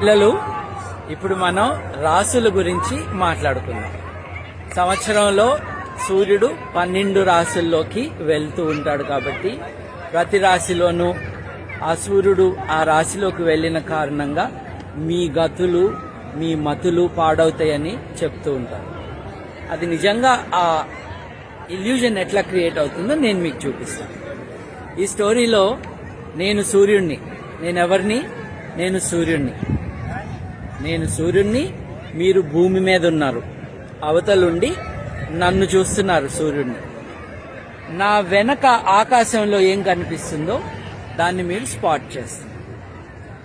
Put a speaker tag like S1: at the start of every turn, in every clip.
S1: పిల్లలు ఇప్పుడు మనం రాసుల గురించి మాట్లాడుకుందాం. సంవత్సరంలో సూర్యుడు పన్నెండు రాసుల్లోకి వెళ్తూ ఉంటాడు కాబట్టి ప్రతి రాశిలోనూ ఆ సూర్యుడు ఆ రాశిలోకి వెళ్ళిన కారణంగా మీ గతులు మీ మతులు పాడవుతాయని చెప్తూ ఉంటారు. అది నిజంగా ఆ ఇల్యూజన్ ఎట్లా క్రియేట్ అవుతుందో నేను మీకు చూపిస్తాను. ఈ స్టోరీలో నేను సూర్యుణ్ణి నేను ఎవరిని? నేను సూర్యుణ్ణి. నేను సూర్యుణ్ణి మీరు భూమి మీద ఉన్నారు. అవతలుండి నన్ను చూస్తున్నారు సూర్యుడిని నా వెనక ఆకాశంలో ఏం కనిపిస్తుందో దాన్ని మీరు స్పాట్ చేస్తారు.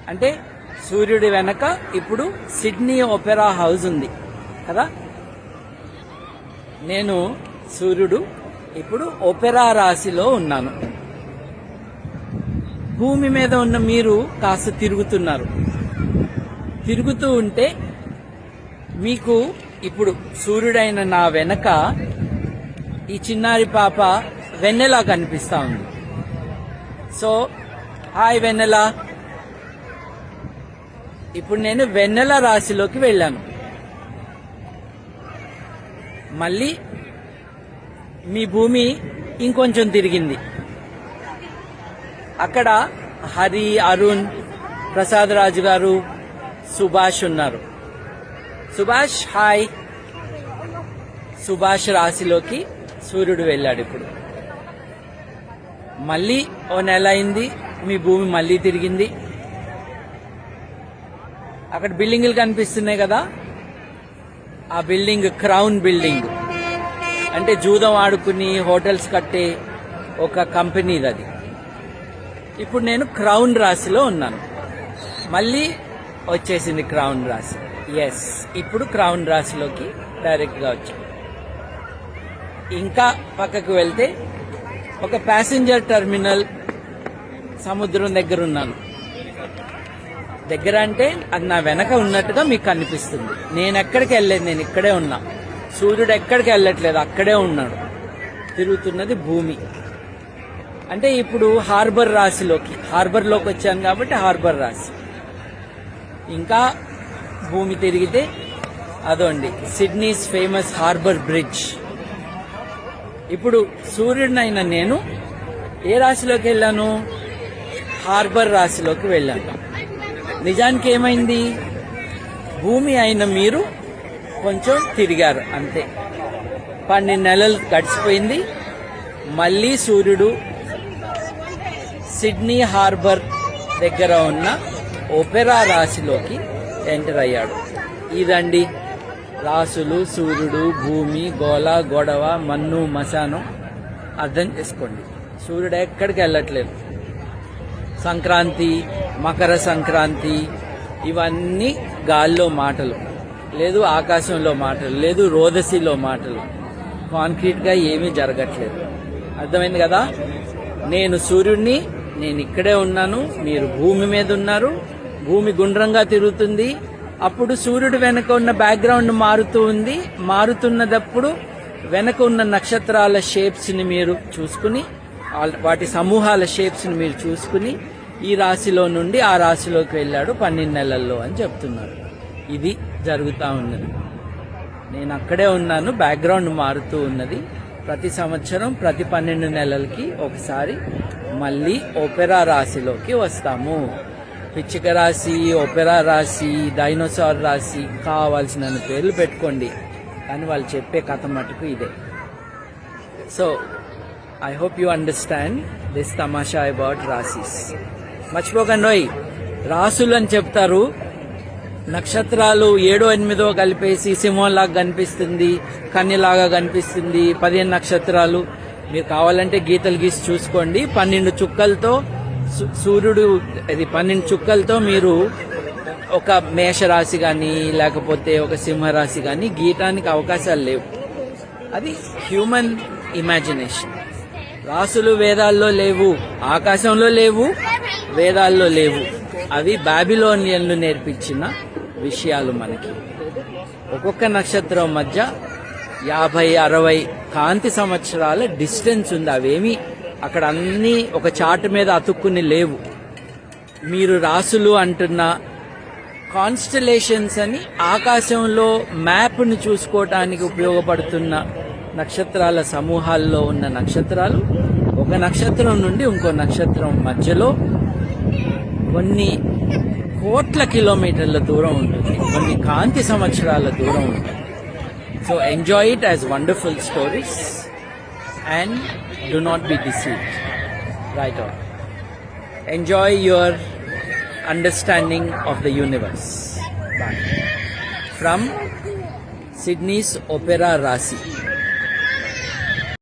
S1: అంటే సూర్యుడి వెనక ఇప్పుడు సిడ్నీ ఒపెరా హౌస్ ఉంది కదా? నేను సూర్యుడు ఇప్పుడు ఒపెరా రాశిలో ఉన్నాను. భూమి మీద ఉన్న మీరు కాస్త తిరుగుతున్నారు. తిరుగుతూ ఉంటే మీకు ఇప్పుడు సూర్యుడైన నా వెనక ఈ చిన్నారి పాప వెన్నెల కనిపిస్తా ఉంది. So hi Vennela. ఇప్పుడు నేను వెన్నెల రాశిలోకి వెళ్ళాను. మళ్ళీ మీ భూమి ఇంకొంచెం తిరిగింది. అక్కడ హరి అరుణ్ ప్రసాద్ రాజు గారు సుభాష్ ఉన్నారు. సుభాష్ హాయ్. సుభాష్ రాశిలోకి సూర్యుడు వెళ్ళాడు ఇప్పుడు. మళ్ళీ ఓ నెల అయింది మీ భూమి మళ్ళీ తిరిగింది. అక్కడ బిల్డింగులు కనిపిస్తున్నాయి కదా. ఆ బిల్డింగ్ క్రౌన్ బిల్డింగ్. అంటే జూదం ఆడుకుని హోటల్స్ కట్టే ఒక కంపెనీది అది. ఇప్పుడు నేను క్రౌన్ రాశిలో ఉన్నాను. మళ్ళీ వచ్చేసింది క్రౌన్ రాశి. ఎస్ ఇప్పుడు క్రౌన్ రాశిలోకి డైరెక్ట్గా వచ్చాం. ఇంకా పక్కకు వెళ్తే ఒక ప్యాసింజర్ టెర్మినల్ సముద్రం దగ్గర ఉన్నాను. దగ్గర అంటే అది నా వెనక ఉన్నట్టుగా మీకు కనిపిస్తుంది నేను ఎక్కడికి వెళ్ళలేదు నేను ఇక్కడే ఉన్నా. సూర్యుడు ఎక్కడికి వెళ్ళట్లేదు అక్కడే ఉన్నాడు. తిరుగుతున్నది భూమి. అంటే ఇప్పుడు హార్బర్ రాశిలోకి హార్బర్లోకి వచ్చాను కాబట్టి హార్బర్ రాశి. ఇంకా భూమి తిరిగితే అదోండి సిడ్నీస్ ఫేమస్ హార్బర్ బ్రిడ్జ్. ఇప్పుడు సూర్యుడినైన నేను ఏ రాశిలోకి వెళ్ళాను? హార్బర్ రాశిలోకి వెళ్ళాను. నిజానికి ఏమైంది? భూమి అయిన మీరు కొంచెం తిరిగారు అంతే. పన్నెండు నెలలు గడిచిపోయింది. మళ్ళీ సూర్యుడు సిడ్నీ హార్బర్ దగ్గర ఉన్న ఒపెరా రాశిలోకి ఎంటర్ అయ్యాడు. ఇదండి రాసులు సూర్యుడు భూమి గోళ గొడవ మన్ను మశానం. అర్థం చేసుకోండి. సూర్యుడు ఎక్కడికి వెళ్ళట్లేదు. సంక్రాంతి మకర సంక్రాంతి ఇవన్నీ గాల్లో మాటలు. లేదు ఆకాశంలో మాటలు లేదు రోదసిలో మాటలు. కాంక్రీట్గా ఏమీ జరగట్లేదు. అర్థమైంది కదా? నేను సూర్యుడిని నేను ఇక్కడే ఉన్నాను మీరు భూమి మీద ఉన్నారు భూమి గుండ్రంగా తిరుగుతుంది. అప్పుడు సూర్యుడు వెనక ఉన్న బ్యాక్గ్రౌండ్ మారుతూ ఉంది. మారుతున్నదప్పుడు వెనక ఉన్న నక్షత్రాల షేప్స్ని మీరు చూసుకుని వాటి సమూహాల షేప్స్ని మీరు చూసుకుని ఈ రాశిలో నుండి ఆ రాశిలోకి వెళ్ళాడు పన్నెండు నెలల్లో అని చెప్తున్నారు. ఇది జరుగుతూ ఉన్నది. నేను అక్కడే ఉన్నాను బ్యాక్గ్రౌండ్ మారుతూ ఉన్నది. ప్రతి సంవత్సరం ప్రతి పన్నెండు నెలలకి ఒకసారి మళ్ళీ ఒపెరా రాశిలోకి వస్తాము. పిచ్చిక రాసి ఒపెరా రాసి డైనోసార్ రాసి కావాల్సిన పేర్లు పెట్టుకోండి. కానీ వాళ్ళు చెప్పే కథ మటుకు ఇదే. So I hope you understand this తమాషా అబౌట్ రాశిస్ మర్చిపోకండి ఓయ్ రాసులు అని చెప్తారు. నక్షత్రాలు ఏడో ఎనిమిదో కలిపేసి సింహంలాగా కనిపిస్తుంది కన్యలాగా కనిపిస్తుంది పదిహేను నక్షత్రాలు. మీరు కావాలంటే గీతలు గీసి చూసుకోండి. పన్నెండు చుక్కలతో సూర్యుడు ఇది పన్నెండు చుక్కలతో మీరు ఒక మేషరాశి కానీ లేకపోతే ఒక సింహరాశి కానీ గీయటానికి అవకాశాలు లేవు. అది హ్యూమన్ ఇమాజినేషన్. రాసులు వేదాల్లో లేవు ఆకాశంలో లేవు వేదాల్లో లేవు. అవి బాబిలోనియన్లు నేర్పించిన విషయాలు మనకి. ఒక్కొక్క నక్షత్రం మధ్య యాభై అరవై కాంతి సంవత్సరాల డిస్టెన్స్ ఉంది. అవేమి అక్కడ అన్నీ ఒక చాటు మీద అతుక్కుని లేవు. మీరు రాసులు అంటున్న కాన్స్టలేషన్స్ అని ఆకాశంలో మ్యాప్ను చూసుకోవటానికి ఉపయోగపడుతున్న నక్షత్రాల సమూహాల్లో ఉన్న నక్షత్రాలు ఒక నక్షత్రం నుండి ఇంకో నక్షత్రం మధ్యలో కొన్ని కోట్ల కిలోమీటర్ల దూరం ఉంటుంది. కొన్ని కాంతి సంవత్సరాల దూరం ఉంటుంది. So enjoy it as wonderful stories and do not be deceived. Right on. Enjoy your understanding of the universe. Bye. From sydney's opera rasi.